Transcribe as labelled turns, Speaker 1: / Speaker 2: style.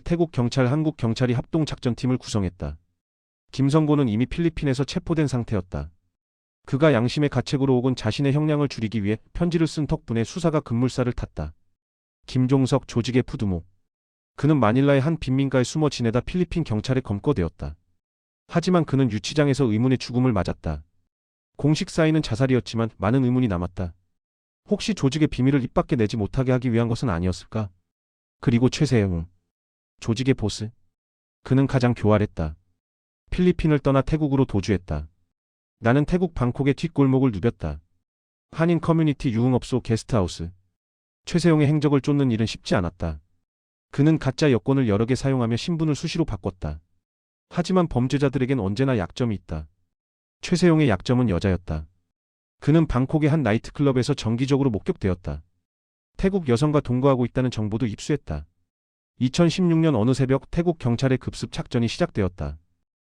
Speaker 1: 태국 경찰 한국 경찰이 합동 작전팀을 구성했다. 김성고는 이미 필리핀에서 체포된 상태였다. 그가 양심의 가책으로 혹은 자신의 형량을 줄이기 위해 편지를 쓴 덕분에 수사가 급물살을 탔다. 김종석 조직의 푸드모. 그는 마닐라의 한 빈민가에 숨어 지내다 필리핀 경찰에 검거되었다. 하지만 그는 유치장에서 의문의 죽음을 맞았다. 공식 사인은 자살이었지만 많은 의문이 남았다. 혹시 조직의 비밀을 입 밖에 내지 못하게 하기 위한 것은 아니었을까? 그리고 최세영. 조직의 보스. 그는 가장 교활했다. 필리핀을 떠나 태국으로 도주했다. 나는 태국 방콕의 뒷골목을 누볐다. 한인 커뮤니티 유흥업소 게스트하우스. 최세용의 행적을 쫓는 일은 쉽지 않았다. 그는 가짜 여권을 여러 개 사용하며 신분을 수시로 바꿨다. 하지만 범죄자들에겐 언제나 약점이 있다. 최세용의 약점은 여자였다. 그는 방콕의 한 나이트클럽에서 정기적으로 목격되었다. 태국 여성과 동거하고 있다는 정보도 입수했다. 2016년 어느 새벽 태국 경찰의 급습 착전이 시작되었다.